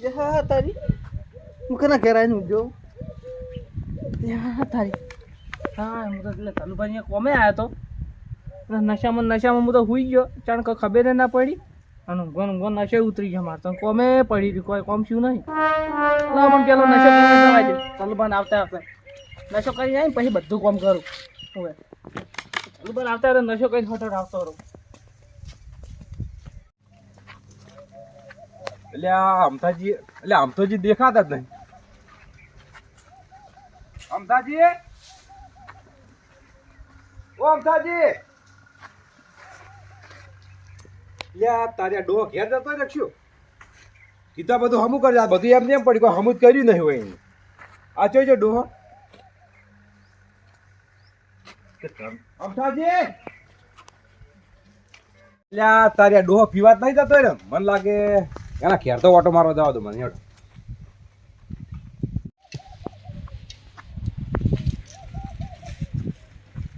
તારી હું કના ઘેર આવીને ઊંઘ્યો યા તારી હા હું તો એટલે ધનુભાઈ અહીંયા કોમે આવ્યો તો નશામાં નશામાં હું તો હુઈ ગયો ચાણ કોઈ ખબર ના પડી અને ઊંઘો ને ઊંઘો નશે ઉતરી ગયા મારે તો કોમે પડી રહ્યું કોઈ કોમ શું નહીં ના પણ પેલો નશો કરવા દે ધનુભાઈ આવતા આવતા નશો કરી જાય ને પછી બધું કોમ કરું હવે ધનુભાઈ આવતા આવતા નશો કરીને હોટલ આવતો રહું એટલે આ અમથાજી એટલે અમથોજી દેખાતા જ નહીં. અમથાજી? ઓ અમથાજી! તારે ડોહ ઘેર રખ્યો કીધા બધું હમું કરી બધું એમ એમ પડી કોઈ હમું જ કર્યું નહીં હોય એને આ જોઈજો ડોહ. અમથાજી! લ્યા તારે આ ડોહ પીવા જ નહીં જતો ને મને લાગે એના ઘેર તો ઓટો મારવા જવા દો મને હેડો.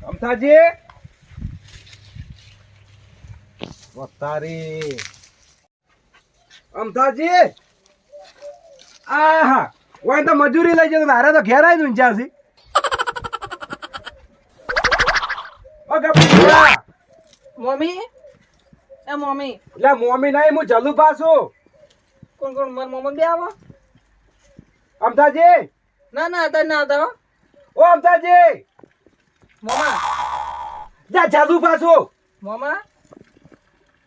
અમથાજી! ઓ તારી. અમથાજી! આહા ઓય તો મજૂરી લઈ જતો મારે તો ઘેર આવી ઓ ગપડા મમ્મી? એ મમ્મી. એટલે મમ્મી નહીં હું જલુ પાછું કોણ કોણ માર મમ્મી બે આવો? અમથાજી! ના ના અત્યારે ના આવતા ઓ અમથાજી! મામા. જા જાદુ પાછો. મામા.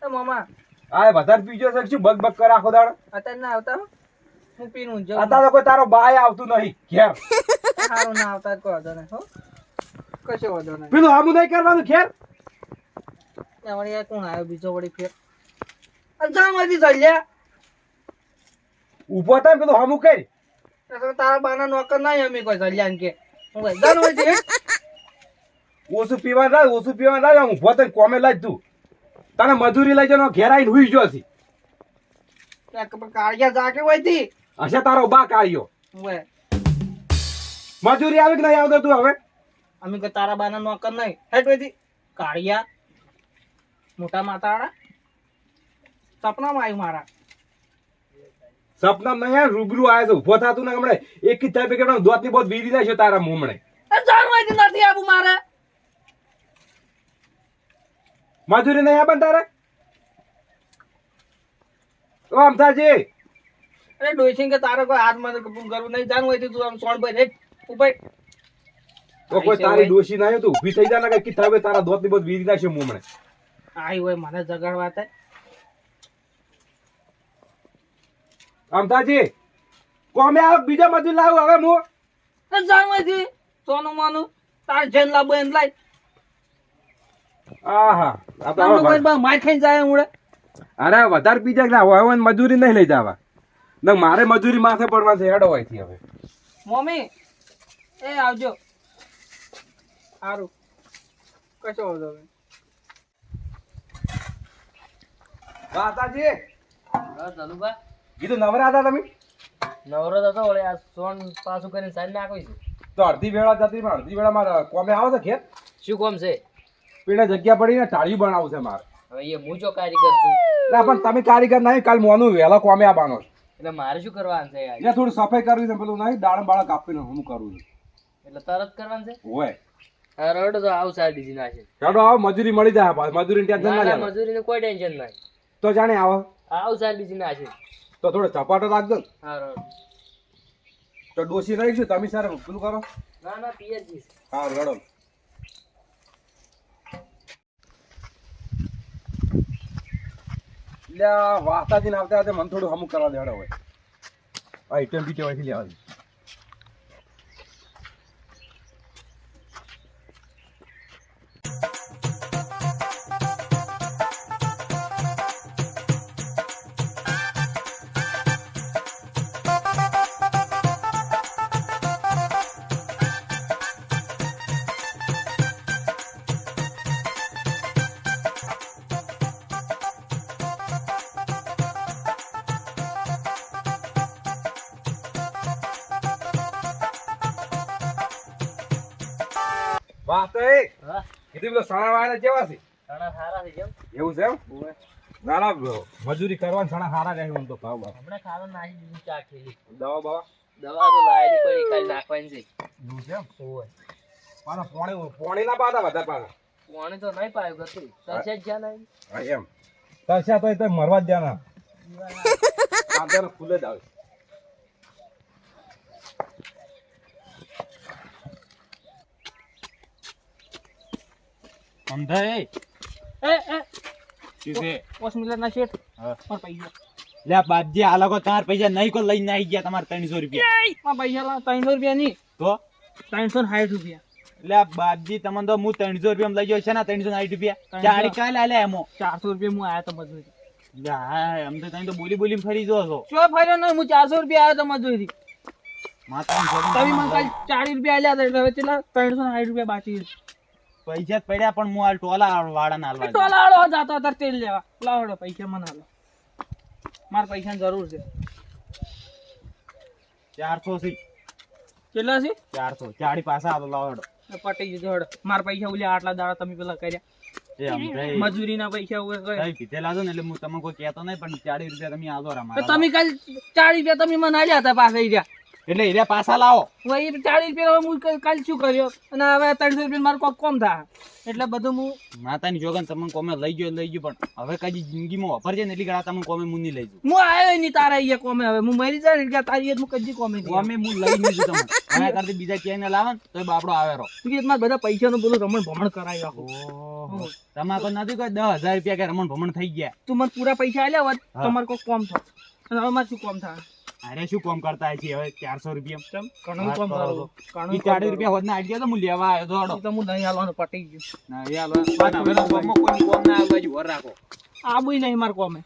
એ મામા. આ વધારે પીજો છે શું? બગ બગ કરે આખો દાડો. અત્યારે ના આવતા હું. પીનું જો અત્યારે કોઈ તારો બાય આવતું નહીં ઘેર. સારું ના આવતા કોઈ વાંધો નહીં હો. કશો વાંધો નહીં. પેલું હામું નહીં કરવાનું ઘેર? વળી કોણ આવ્યો? બીજો વળી ફેર. જામાંથી ચાલ્યા. ઊભો થાય પેલું હમું કરી. તારા બાના નોકર નહીં અમે કોઈ ચાલ્યા કે. ઓછું પીવા ના ઓછું પીવા ના હું ઊભો થઈને કોમે લાજ તું. તને મજૂરી લઈ જવાનો ઘેર આવીને હુઈ ગયો છે. કાળિયા જાગે હોયથી હશે તારો બા કાળિયો. મજૂરી આવી કે નહીં આવતો તું હવે? અમે કે તારા બાના નોકર નહીં. હેટ હોય કાળિયા મોટા માતાવાળા. સપનામાં આવ્યું મારા. સપના નહીં યાર રૂબરૂ આવે છે ઊભો થતું ને હમણાં. એક જ થાય કે દોતની બોત વીરી છે તારા મોમણે. જાણવા થી નથી આવું મારે. મજૂરી નહીં આપે તારે? ઓ અમથાજી અરે ડોઈસિંગ કે તારે કોઈ હાથમાં કરવું નહીં જાણવા હોય તું આમ સોણ ભાઈ રેટ ઉપર તો કોઈ તારી ડોશી ના તું ઊભી થઈ જા ને કઈ થાય તારા દોતની બોત વીરી છે મોમણે. આઈ હોય મને જગાડવા થાય અમથાજી કોમે આવ બીજો મજૂર લાવું હવે હું. એ જાણ હોય સોનું માનું તાર જેન લાવો એમ લાય. આહા આ માર ખાઈ જાય હમણે. અરે વધારે બીજા ના? હોય હવે મજૂરી નહીં લઈ જવા. ને મારે મજૂરી માથે પડવા છે હેડો હોયથી હવે. મમ્મી એ આવજો. સારું કશો વાંધો નહીં. વાતાજી હા ધનુભા કીધું નવરા હતા તમે? નવરો તો હતો વળી આ સોન પાછું કરીને સાઈડ નાખી છે. તો અડધી વેળા જતી પણ અડધી વેળામાં કોમે આવો છો ખેત? શું કોમ છે? પીણે જગ્યા પડીને ટાળી બનાવું છે મારે. હવે એ હું જો કારીગર છું. ના પણ તમે કારીગર નહીં કાલ મોનું વેલા કોમે આવવાનો છે. એટલે મારે શું કરવાનું છે યાર? થોડી સફાઈ કરવી છે પેલું નહીં દાળ બાળક કાપીને હું કરું છું. એટલે તરત કરવાનું છે? હોય. રડો તો આવું સારી દીધી છે રડો આવો મજૂરી મળી જાય મજૂરી ટેન્શન ના મજૂરી કોઈ ટેન્શન નહીં. તો જાણે આવો. આવું સારી દીધી નાખે. તો થોડો ચપાટો રાખજો. તો ડોસી રહીશું તમે સર પેલું કરો. ના ના પિયરજી હા રડો લ્યા વાસ્તાજી આવતા આવતા મને થોડું અમુક કરવા દેડો હોય આઈટમ બી કેવાયથી લેવાની કીધું પેલો સાણા વાળા કેવા છે? સારા છે કેમ? એવું છે એમ? ના ના મજૂરી કરવાનું સણા સારા રહે તો ભાવ ભાવ હમણાં ખાવા નાખી દીધું ચા ખેલી દવા બવા? દવા તો લાયેલી પડી કાલ નાખવાની છે. એવું છે એમ? ઓય પાછા પોણી પોણી ના પાતા વધારે પાછા. પોણી તો નહીં પાયું ગતું જ જ્યાં નહીં. એમ. તરસ્યા તો એ તો મરવા જ દેના આંતર ખુલે જ આવે. સમજાય એ. એ છે? મિલર ના શેઠ. માર પૈસા. લે બાપજી આ લોકો તાર પૈસા નહીં કો લઈને આવી ગયા તમારે ત્રણસો રૂપિયા. માર પૈસા લા ત્રણસો રૂપિયા નહીં. તો? ત્રણસો ને સાઠ રૂપિયા. લે બાપજી તમને તો હું ત્રણસો રૂપિયા લઈ ગયો છે ને ત્રણસો સાઠ રૂપિયા? ત્રણસો. ચારી કાલે આલે એમો. ચારસો રૂપિયા હું આયા તો મજૂરી લે એમ તો તમે તો બોલી બોલી ફરી જો છો. શું ફાયદો નહીં હું ચારસો રૂપિયા આવ્યો તો મજૂરી માતા તમે મને કાલે ચાલીસ રૂપિયા આલ્યા હતા એટલે હવે કેટલા? ત્રણસો ને સાઠ રૂપિયા બાકી છે. પૈસા પડ્યા પણ હું હાલ ટોલા વાળા ના હાલવા ટોલા વાળો જાતો અત્યારે તેલ લેવા. લાવડો પૈસા મને હાલો મારે પૈસાની જરૂર છે. ચારસો થી કેટલા છે? ચારસો. ચાડી પાછા આવો લાવડો પટી જજો હડો. મારા પૈસા ઉલ્યા આટલા દાડા તમે પેલા કર્યા. મજૂરી ના પૈસા ઊભા. થઈ પીધેલા ને એટલે હું તમને કોઈ કહેતો નહીં પણ ચાલીસ રૂપિયા તમે આલો તમે કાલ ચાલીસ રૂપિયા તમે મને આલ્યા હતા પાછા રહ્યા. એટલે એરિયા પાછા લાવો. હવે એ ચાલીસ રૂપિયા હું કાલ શું કર્યો? અને હવે ત્રણસો રૂપિયા મારું કોક કોમ થાય. એટલે બધું હું માતાની જોગન તમને કોમે લઈ ગયો લઈ ગયો પણ હવે કદી જિંદગીમાં વાપરજે ને એટલી ગાળા તમને કોમે હું નહીં લઈ જઉં. હું આવ્યો નહીં તારા અહીંયા કોમે હવે. હું મરી જાય એટલે તારી હું કદી કોમે કોમે હું લઈ નહીં જઉં તમને. આના કરતા બીજા ક્યાંય લાવે ને તો બાપડો આવે રો તું કે મારા બધા પૈસાનું બોલું રમણ ભમણ કરાવી રાખો. તમારે કોઈ નથી કોઈ દસ હજાર રૂપિયા કે રમણ ભમણ થઈ ગયા. તું મને પૂરા પૈસા આલ્યા હોત તમારે કોઈ કોમ થાય અને હવે મારે શું કોમ થાય? અરે શું કામ કરતા છે હવે ચારસો રૂપિયા ચમ ઘણું કોમ કરો ઘણું. રૂપિયા હોત ના આઈ ગયા તો હું લેવા આવ્યો તો હડો હું નહીં હાલવાનું પટી ગયું. નહીં એ હાલો. હવે કોમ ના આવે રાખો. આબુય નહીં મારે કોમે.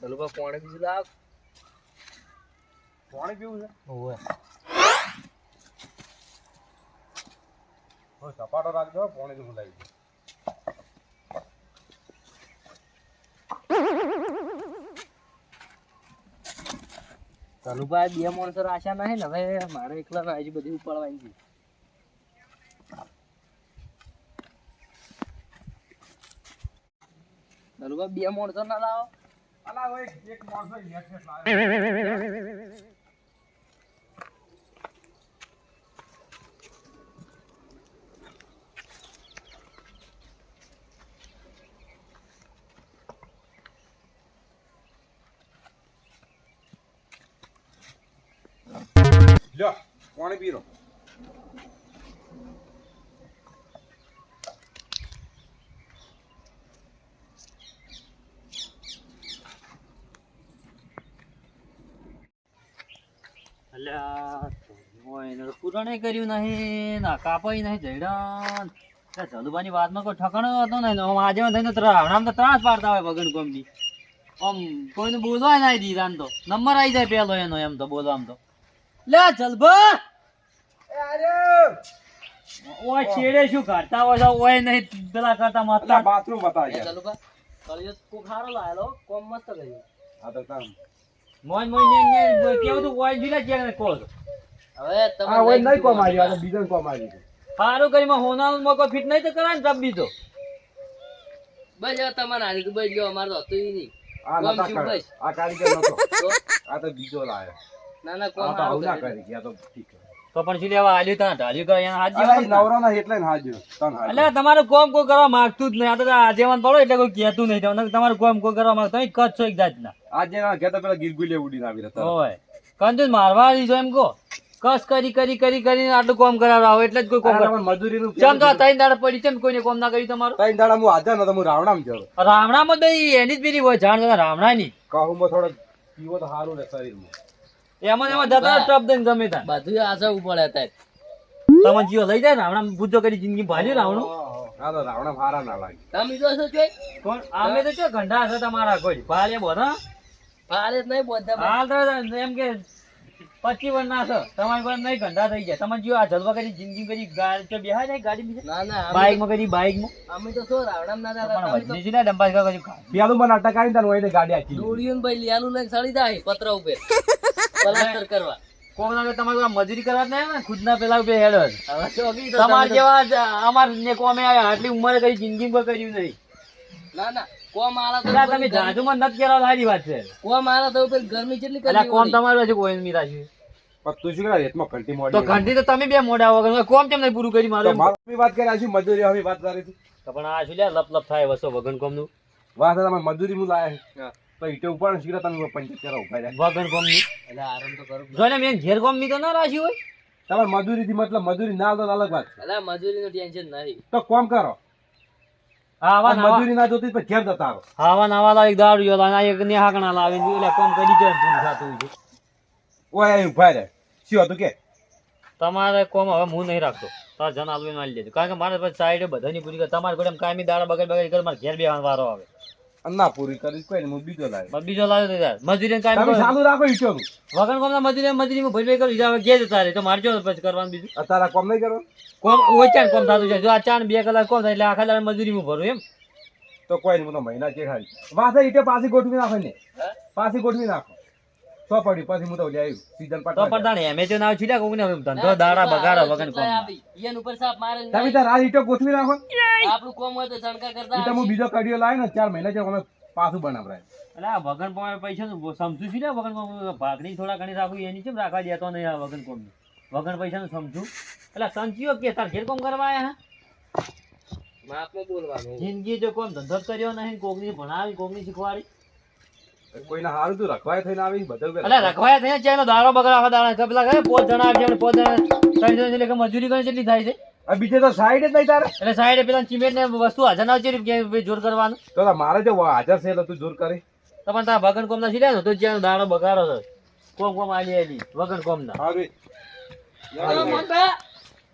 ચલો બા પોણે બીજું લાવ. પાણી પીવું છે? ઓવે. સપાટો રાખજો પાણી તો લાવી ધનુભાઈ બે માણસો આશા નહીં ને હવે મારે એકલા ના હજી બધી ઉપાડવાની છે ધનુભાઈ બે માણસો ના લાવો અલા એક માણસો લાવે પાણી પી લો. કર્યું નહીં ના કાપાઈ નહીં જયડાન જલુબાની વાતમાં કોઈ હતો નહીં આજે થઈને રાવણામ તો ત્રાસ પાડતા હોય વગન કોમની. આમ કોઈને બોલવા ના દીધા તો. નંબર આવી જાય પેલો એનો એમ તો બોલવા તો. લે જલભા. ઓય છેડે શું કરતા હોય છે? ઓય નહીં પેલા કરતા માતા બાથરૂમ બતાવી ચલુભા કળિયો કોક લાયેલો કોમ મસ્ત કર્યું. આ તો કામ મોજ મોજ ને ને કેવું તું? ઓય જીલા ચેક કોલ. હવે આ ઓય નહીં કોમ આવ્યો આ બીજો કોમ આવ્યો સારું કરી માં હોનાલ મોકો ફિટ નહીં તો કરાય ને તબ બીજો બસ હવે તમારે આની તો બસ લ્યો અમારે તો હતું ઈ નહીં. આ નતા? આ કારીગર નતો. આ તો બીજો લાયો. ના ના આ તો આવું ના કરી ગયા તો ઠીક તો પણ શું લેવા આલ્યું તા ઢાલ્યું કરે એના હાથ અલા, જેવા ઈ નવરો ના એટલે ને હાજર તન હાજર એટલે તમારું કોમ કોઈ કરવા માંગતું જ નહીં. આ તો આજેવાન પડો એટલે કોઈ કહેતું નહીં. તમને તમારું કોમ કોઈ કરવા માંગતો કચ્છ છો એક જાતના. આજે ના ઘેર તો પેલા ગીરગુલે ઉડીને આવી રહ્યા હોય કંજૂસ મારવા દીધો એમ કો કસ કરી કરી કરી કરી આટલું કોમ કરાવડાવો એટલે જ કોઈ કોમ આ કરે તમારે ચમ તો ત્રણ દાડા પડી ચમ કોઈને કોમ ના કરી તમારું? ત્રણ દાડા હું હાજર નતો હું રાવણામાં ગયો રામણામાં તો એની જ બીરી હોય જાણ તો રામણાની કહુંમાં થોડો પીવો તો સારું રહે શરીરમાં. એમાં એમાં જતા ટપ દઈને ગમે ત્યાં બધું આશા ઉપડે હતા તમે જીવો લઈ જાય રામણા પૂજો કરી જિંદગી ભાલ્યું રાવણું. હા તો રાવણા હારા ના લાગે. તમે જો છો જોઈ કોણ? અમે તો હશે તમારા કોઈ. ભાલે બોધા ફાળે નહીં બધા હાલ તો એમ કે પચીસ વર્ષ ના છો તમારી પર નહીં ઘંટા થઈ જાય. તમે જો આ જલવા કરી જિંદગી કરી ગાડી તો બેહાય ગાડી બીજે? ના ના બાઇકમાં કરી બાઇકમાં અમે તો શું રાવણામ ના પણ વજની ને ડંબાજ કા ખાય. પેલું મને અટકાવી ને તને ગાડી આખી દોડીયું ને ભાઈ લઈને સડી જાય પતરા ઉપર. પલાસ્ટર કરવા. કોમ ના તમારે મજૂરી કરવા જ નહીં આવે ને? પેલા ઉપર હેડ જ. હવે શોખી તો તમારે તમે જેવા અમાર ને કોમે આટલી ઉંમરે કઈ જિંદગીમાં કર્યું નહીં. ના ના કોમ આલા તમે જાજુમાં નથી કહેવા સારી વાત છે. કોમ આલા તો ઉપર ગરમી કેટલી કરી કોમ તમારું હજુ કોઈ નહીં રાખ્યું તું શું કરે રેતમાં ઘંટી મોડી તો ઘંટી તો તમે બે મોડા વગર કોમ કેમ નહીં પૂરું કરી મારું? મારું વાત કરી છું મજૂરી હવે વાત કરી હતી પણ આ શું લ્યા લપ લપ થાય વસો વગન કોમનું વાત છે તમારે મજૂરી હું લાયા. છે. હા. તો ઈટે ઉપાડો શીખરે તમે પંચોતેર ઊભા રહ્યા. વગન કોમની. એટલે આરામ તો કરું. જો મેં ઘેર કોમની તો ના રાખ્યું હોય. તમારે મજૂરી થી મતલબ મજૂરી ના તો અલગ વાત એટલે મજૂરી નું ટેન્શન નહીં. તો કોમ કરો. આવા મજૂરી ના જોતી તો ઘેર જતા રહો. આવા નવા લાવી દારૂ યોલા ના એક ને હાકણા લાવી એટલે કોમ કરી છે પૂરું થતું છે. ઓય ઊભા રહે શું હતું કે? તમારે કોમ હવે હું નહીં રાખતો. તાર જન આલવી મારી લેજો. કારણ કે મારે સાઈડ બધાની પૂરી તમારે કોઈ કાયમી દાડા બગડ બગડ કરે મારે ઘેર બેવાનો વારો આવે. ના પૂરી કરી કોઈ હું બીજો લાવ્યો બીજો લાવ્યો તો યાર. મજૂરી તમે કાયમી ચાલુ રાખો ઈટોનું વગર કોમ મજૂરી મજૂરી માં ભરી કરી જાવ ઘેર જતા રહે તો મારજો પછી કરવાનું બીજું. અત્યારે કોમ નહીં કરો કોમ ઓચાન કોમ થતું છે જો આ ચાન બે કલાક કોમ થાય એટલે આખા દાડે મજૂરી હું ભરું એમ. તો કોઈ નહીં તો મહિના કે ખાલી વાસે ઈટે પાછી ગોઠવી નાખો ને. પાછી ગોઠવી નાખો. સો પડ્યું પછી હું તો લઈ આવ્યું સીઝન તો પણ એમે તો નાવ છીડા કોક ને ધંધો દાડા બગાડા વગન કોમ યન ઉપર સાપ મારે તમે તાર આ ઈટો ગોઠવી રાખો. આપણું કોમ હોય તો શણકા કરતા હું બીજો કાઢ્યો લાય ને ચાર મહિના છે અમે પાછું બનાવરાય. એટલે આ વગન કોમ પૈસા નું સમજુ છું ને વગન કોમ? ભાગણી થોડા ઘણી રાખું એની કેમ રાખવા દેતો નહીં આ વગન કોમ વગન પૈસા નું સમજુ. એટલે સંચીઓ કે તાર ઘેર કોમ કરવા આયા હા? માપમાં બોલવાનું. જિંદગી જો કોમ ધંધો કર્યો નહીં કોકની ભણાવી કોકની શીખવાડી. કોઈને હારું તું રખવાય થઈને આવી બધું એટલે રખવાયા થયા છે દારો બગાડ આખા દાડા. કે પેલા કહે પોત જણા આપજે પોત જણા ત્રણ જણા એટલે કે મજૂરી કેટલી થાય છે. આ બીજે તો સાઈડ જ નહીં તારે. એટલે સાઈડે પેલા ચીમેટ ને વસ્તુ હાજર ના છે જોર કરવાનું. તો મારે જો હાજર છે એટલે તું જોર કરે. તમારે તારા ભગન કોમ ના સીધા તો જ્યાં દાડો બગાડો છે કોમ કોમ આલી આલી વગન કોમ ના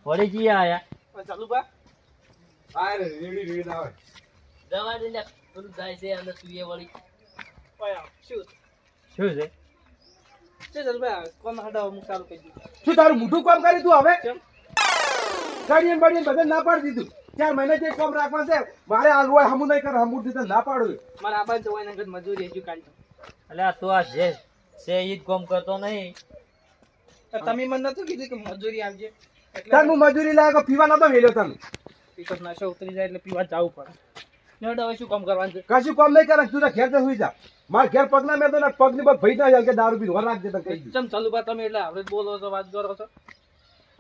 વળી જી આયા. ચાલુ બા. આ રે, રેડી રેડી ના હોય દવા દે થોડું જાય છે અને તું એ વળી શું શું છે? છે શું તારું મોટું કામ કરી તું હવે? કેમ? ગાડીને બાડીને બધે ના પાડી દીધું. ચાર મહિના જે કામ રાખવા છે મારે આ લોય હમું નહીં કર હમું દીધું ના પાડું. મારા આબા જવાય ને મજૂરી હજુ કાઢી એટલે આ તો આ જે છે ઈ જ કોમ કરતો નહીં. તો તમે મને નતું કીધું કે મજૂરી આવજે. એટલે હું મજૂરી લાવ્યો પીવા નતો વેલ્યો તને. પીકઅપ નશો ઉતરી જાય એટલે પીવા જવું પડે. લેવડો હવે શું કામ કરવાનું છે? કશું કામ નહીં કરે તું ઘેર તો સુઈ જા. મારે ઘેર પગ ના મેં પગની ભાઈ ના જાય કે દારૂ પીને રાખજે તને કહી ચમ ચાલુ બા તમે એટલે આપણે બોલો છો વાત કરો છો.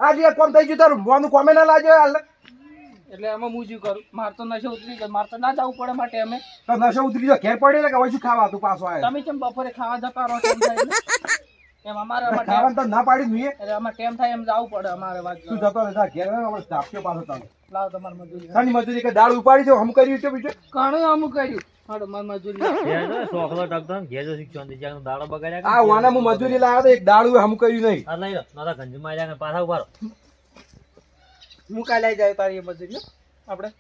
આ આ કોમ થઈ ગયું તારું મોનું કોમે ના લાજો હાલ. એટલે એમાં હું શું કરું? માર તો નશો ઉતરી ગયો માર તો ના જવું પડે માટે અમે. તો નશો ઉતરી ગયો ઘેર પડે કે હવે શું ખાવા તું પાછો આવે તમે કેમ બપોરે ખાવા જતા રહો છો એમ અમારે ખાવાનું તો ના પાડી જોઈએ. એટલે અમારે ટેમ થાય એમ જવું પડે અમારે વાત તું જતો રહે ઘેર હવે ચાપજો પાછો તને. લાવો તમારી મજૂરી. મજૂરી કે દાળ ઉપાડી છે હમ કર્યું છે બીજું? ઘણું અમુક કર્યું. મજૂરી. હું લાવ્યો તો એક દાડું હમ કર્યું નહીં. પાછા ઊભા હું કાલે જાય તારી એ મજૂરી હો. આપણે?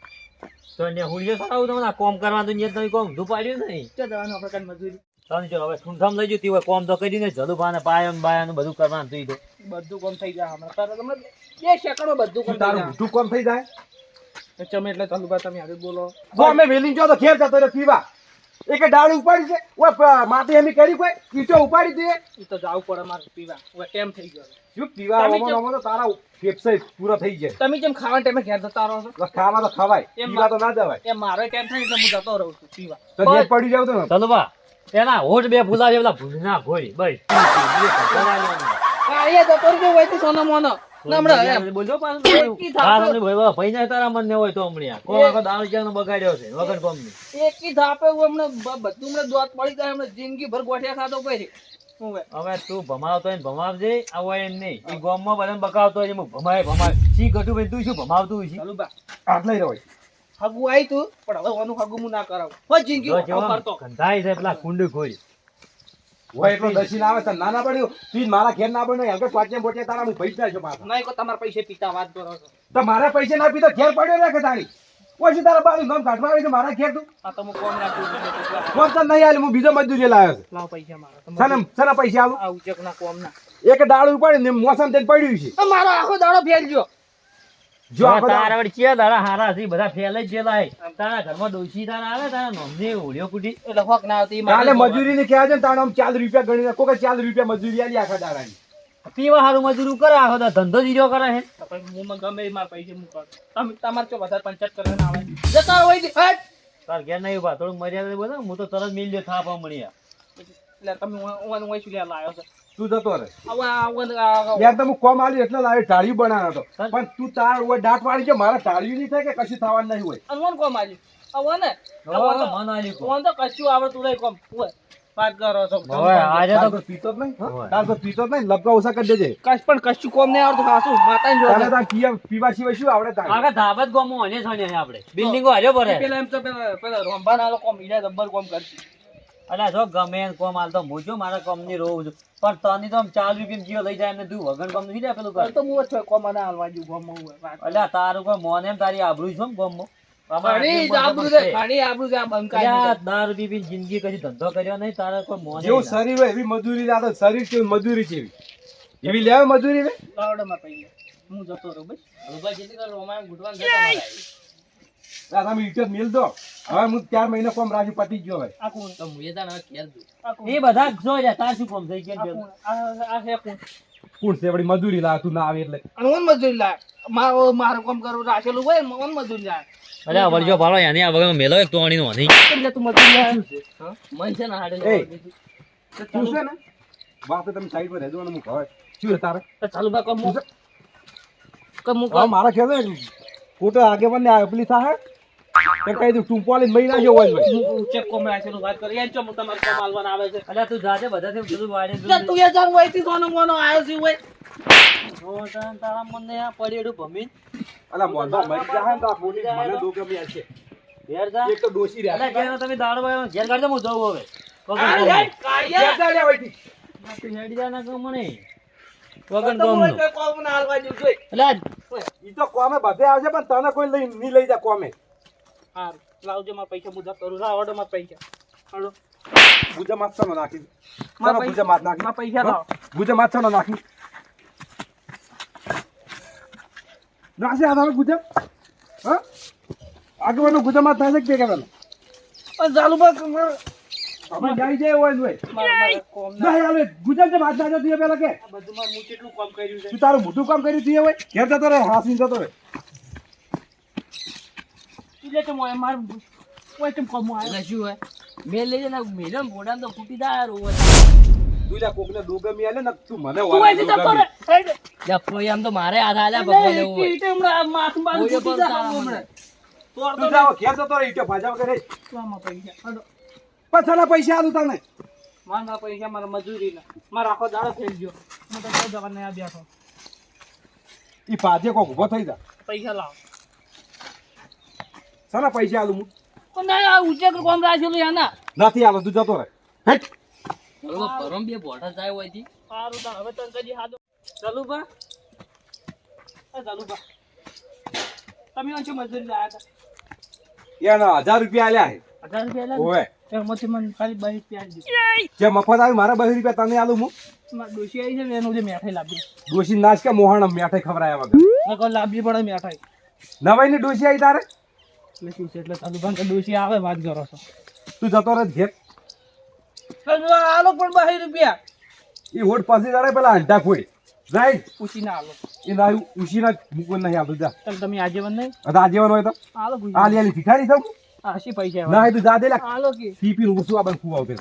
તો ને હુડિયો તમને કોમ કરવા તો ન્યા તમે કોમ ધુપાડ્યું નહીં. ક્યાં જવાનું આપણે કઈ મજૂરી. ચલો હવે સુનથામ લઈ જતી હોય કોમ તો કરી ને જલુ ભાને પાયમ બાયમ બધું કરવાનું થઈ જાય. બધું કોમ થઈ જાય હમણાં. તારે તમે બે સેકન્ડો બધું કોમ તારું બધું કોમ થઈ જાય? ચમે એટલે ચાલુ તમે આવી બોલો. તો અમે વેલી જો તો ઘેર જતો રહ્યો પીવા. એક ડાળી ઉપાડી છે ઓય માથે એમી કરી કોઈ ઈટો ઉપાડી દે એ તો જાવ પડે મારે પીવા. ઓય ટેમ થઈ ગયો. શું પીવા તમે તો તારા ફેફસાઈ પૂરો થઈ જાય તમે જેમ ખાવા ટાઈમે ઘેર જતા રહો છો. ખાવા તો ખવાય એમ પીવા તો ના જવાય. એ મારો ટાઈમ થાય એટલે હું જતો રહું છું પીવા. તો પડી જાવ તો ચલો બા એના હોઠ બે ફૂલા છે પેલા ભૂલના ભોળી બસ. હા એ જતો રહ્યો હોય તો સોનો મોનો બોલજો પાછું એકી થાપે. ભાઈ ના તારા મન ને હોય તો હમણાં કોમ આખો દારૂ ચાનો બગાડ્યો છે? વગર કોમની એકી થાપે હું હમણાં બધું હમણાં દોત પડી જાય હમણાં જિંદગી ભર ગોઠિયા ખાતો પછી. હવે તું ભમાવતો હોય ભમાવજે આવો એમ નહીં. એ ગામમાં બધાને બકાવતો હોય ભમાય ભમાય. શી ઘટું ભાઈ તું શું ભમાવતું છે? આટલા જ હોય હગું આઈ તું પણ હવે ઓનું હગું હું ના કરાવ. હો જિંદગી આવું કરતો ગંધાય છે પેલા કુંડ ખોઈ હોય એટલો દશીન આવે તો ના ના પડ્યું. તું મારા ઘેર ના પડ્યો એમ કે પોચે તારા હું પૈસા છે પાછા. નહીં કો તમારા પૈસે પીતા વાત કરો છો. તો મારા પૈસા ના પીતો ઘેર પડ્યો ને કે તારી પછી તારા બાજુ નામ કાઢવા આવી છે મારા ઘેર તું? આ તો હું કોમ રાખું કોમ તો નહીં આલે હું બીજો મજદૂરી લાવ્યો છે. લાવ પૈસા મારા સનમ સને પૈસા આવું આ ઉજક ના કોમ ના એક દાડું ઉપાડી ને મોસમ તેને પડ્યું છે. મારો આખો દાડો ફેલ ગયો જો તારા વળી ચિયા તારા હારા થી બધા ફેલે જ જેલા તારા ઘરમાં દોશી તારા આવે તારા નોંધે ઓળ્યો કુટી એટલે હોક ના આવતી કાલે મજૂરી ની ક્યાં છે ને તાણે આમ ચાર રૂપિયા ગણીને કોઈ ચાર રૂપિયા મજૂરી આલી આખા તારાની પીવા હારું મજૂરી કરે આખો તો ધંધો જીરો કરે છે. હું મને ગમે એ મારા પૈસે મૂકો તમે તમારે ચો વધારે પંચાયત ના આવે જતા હોય. હટ! તાર ઘેર નહીં ઊભા થોડું મર્યાદા બોલો હું તો તરત મિલ લ્યો થાપા મળ્યા એટલે તમે હું હું શું લેવા લાવ્યો છો? તું જતો આ- યાર તમે કોમ આલી એટલે લાવી ટાળી બનાવ્યો હતો પણ તું તાર હોય દાંત વાળી છે મારા ટાળી નહીં થાય કે કશું થવાનું નહીં હોય? અનવન કોમ આજે આવો ને મન આલી કોમ. ઓન તો કશું આવડતું નહીં કોમ. વાત કરો છો. હવે આજે તો તો પીતો જ નહીં? હોય. તાર તો પીતો જ નહીં? લપકા ઓછા કરી દેજે. કશ પણ કશું કોમ નહીં આવડતું. ખાસું માતા જોડે તારે તાર પીવા પીવા સિવાય શું આવડે તારે? ધાબત ગોમો અને છે ને આપણે. બિલ્ડિંગો હાર્યો પડે પેલા એમ તો પેલા પેલા રોંભાના લોકો મીડિયા જબ્બર કોમ કરશે. અલ્યા જો ગમે કોમ હાલતો હું જો મારા કોમની રોવું છું. પણ તને તો ચાર રૂપિયા જીઓ લઈ જાય એમને તું વગર કોમ નથી પેલું કર તો હું છો કોમ અને હાલવા કોમ હું હોય. અલ્યા તારું કોઈ મોન એમ તારી આબરૂ છે ગોમ જ પી જિંદગી કદી ધંધો કર્યો નહીં તારે કોઈ મોને જેવું શરીર હોય એવી મજૂરી શરીર કેવું મજૂરી છે એવી એવી લેવે મજૂરી રે હું જતો રહું રોમાયણ ગુટવાનું આ તમે ઈટો મેલ દો. હવે હું ચાર મહિના કોમ રાજુ પતી ગયો હવે. આ કોણ? આ કોણ? એ બધા જો લ્યા તાર શું કોમ થઈ ગયો કોણ? આ- આ છે કોણ? કોણ છે? વળી મજૂરી લાવે તું ના આવે એટલે. અને ઓન મજૂરી લાગે મારો મારો કામ કરું રાખેલું હોય ને ઓન મજૂરી લાય. અલ્યા વળજો ભાળો યાની આ વગર મેલો એક તોણી નો નહીં એટલે તું મજૂરી લાય? એ તું છે ને? વાત તમે સાઈડ પર રહેજો અને હું કહો શું છે તારે? તો ચાલુ બા કામ હું- કામ હું કામ- મારા ખેર ખોટો આગેવાન ને પેલી થાય તે કહી લઈને મહી નાખ્યો હોય ભાઈ હું ચેક કોમ રાખેલું વાત કરી એમ ચો તમારે કામ હાલવાના આવે છે? અલ્યા તું જાજે બધાથી બધું વાડે તું એ જાણ હોયથી કોનો મોનો આવ્યો છે હોય તારા મને આ પડેડું ભમીન. અલા મોંધા મરી જા ને તો આ મને દો ગમી છે. ઘેર જા. એક તો ડોસી રહ્યા અલા ઘેર તમે દાડો ભાઈ ઘેર કાઢજો હું જઉં હવે. વગર હેડ, કાઢ્યા. જા હોયથી તું હેડી જા ના કો મને તો હું કોઈ કોમ ના હાલવા જેવું જોઈએ. ઈ તો કોમે બધે આવશે પણ તને કોઈ લઈ નહીં લઈ જા કોમે. હારું, લાવજો મારા પૈસા મુદ્દા કરું લાવો ઓર્ડર મારા પૈસા. હાલો. માથ સનો નાખી? મારા માથ નાખી? મારા પૈસા લાવો. માથ સનો નાખી? નાખી આ તારે ભૂજા હા? આગળ ભૂજા માથ થાય છે કે કે પણ ચાલુ બા મારા- આપણે જાય જાય હોય ને હોય. મારા- મારા કોમ ના- ના હાલે ભૂજા જે માથ નાખ્યો તું એ પેલા કે બધું મારે હું કેટલું કામ કર્યું છે. તું તારું મોટું કામ કર્યું તું એ હોય? ઘેર જતો રહે હાસી જતો રહે. તું લે તો મોય માર કોઈ કેમ કામ આવ્યો તું જા કોકને ડોગમી આલે ને તું મને તું અહીંથી જતો રહે. હેડ. મારે આ થાલ્યા એટલે ઈટી- ઈટી હમણાં માથું બાથું તૂટી જાય હમણાં. તો તું જાઓ ઘેર જતો રહે ઈટો ભાજા વગર. તું આમાં પૈસા હાલો. પછાના પૈસા આલું તને. મારા પૈસા મારા મજૂરીના. મારો આખો દાડો થઈ ગયો. હું તો જવા નહીં બેઠો ઈ પાજે કોક ઊભો થઈ જા. પૈસા લાવો. સાના પૈસા આલું હું. પણ ના આ ઉચેક કોમ રાખેલું એના નથી આલો તું જતો રહે. હેટ. સારું તો હવે તને કદી હાદો ચાલુ બા એ ચાલુ બા તમે ઓછો મજૂરી લાયા એના હજાર રૂપિયા આલ્યા હતા હજાર રૂપિયા હે ઓવે. એમાંથી મને ખાલી બાવીસ રૂપિયા દીધું. જે મફત આવ્યું મારા બસો રૂપિયા તને આલું હું? મારા ડોશી આવી છે ને એનું જે મેઠાઈ લાવી ડોશી નાશ કે મોહણ મેઠાઈ ખવડાયા વગર? મેઠાઈ. નવાઈ ની ડોશી આવી તારે? એટલે શું છે? એટલે ચાલુ ભાઈ ડોશી આવે વાત કરો છો. તું જતો રહે ઘેર. આલો પણ બાહી રૂપિયા. એ જાડે પેલા અંડા ખોઈ રાઈટ પૂછી ના આલો. એ ના ઉશીના મૂકવું નહીં આલું જા. ચાલ તમે આજીવન નહીં? આ આજીવન હોય તો. આલો આ આલી ભિખારી થવું. આશી પૈસા ના તું જા દે લા. આલો કે. નું શું આ બધું ખુવાવ તે.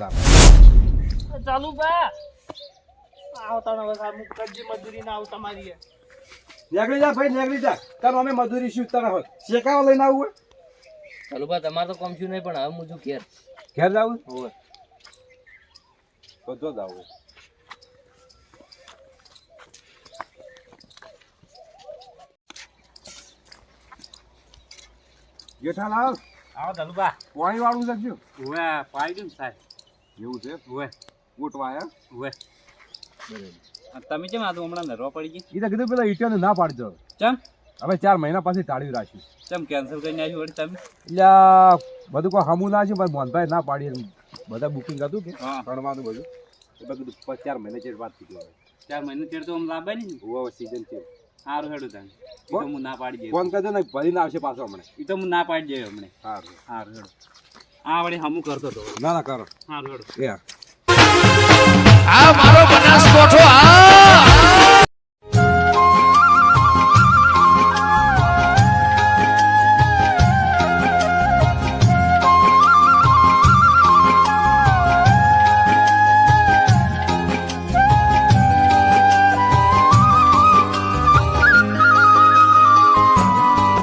ચાલુ બા. આવતા ને હું કદી મજૂરી ના આવ તમારી એ. નીકળી જા ભાઈ નીકળી જા. તારું અમે મજૂરી શું તને હોય. શેકાવા લઈને આવું હોય? તમારે તો કોમ છું નહીં પણ હવે હું છું ઘેર. ઘેર જાવું? બધો જ આવું. જેઠાલાલ આવો ધલુબા પાણી વાળું છે શું? ઓવે પાઈ સાહેબ. એવું છે? ઓવે આયા ઓવે બરાબર. તમે કેમ આ તો હમણાં નરવા પડી ગઈ એ તો કીધું પેલા ઈટોને ના પાડજો ચમ? હવે ચાર મહિના પછી ટાળ્યું રાખ્યું કેમ કેન્સલ કરીને આવ્યું વળી તમે? એટલે બધું કોઈ હમું ના છે પણ મોનભાઈ ના પાડી બધા બુકિંગ હતું કે હા. ત્રણવાનું બધું. એટલે કીધું પછી ચાર મહિના ચેડ વાત થઈ ગઈ ચાર મહિને ચેડ તો આમ લાભે નહીં? હવે સીઝન છે. સારું હેડું તમે એ તો હું ના પાડી દઈએ ફોન કરજો ને ભરીને આવશે પાછો હમણાં. એ તો હું ના પાડી દઈએ હમણે. સારું. સારું હેડું. આ વળી હમું કરતો હતો. ના ના કરો. સારું હેડું. હા. આ મારો બનાસકોઠો આ!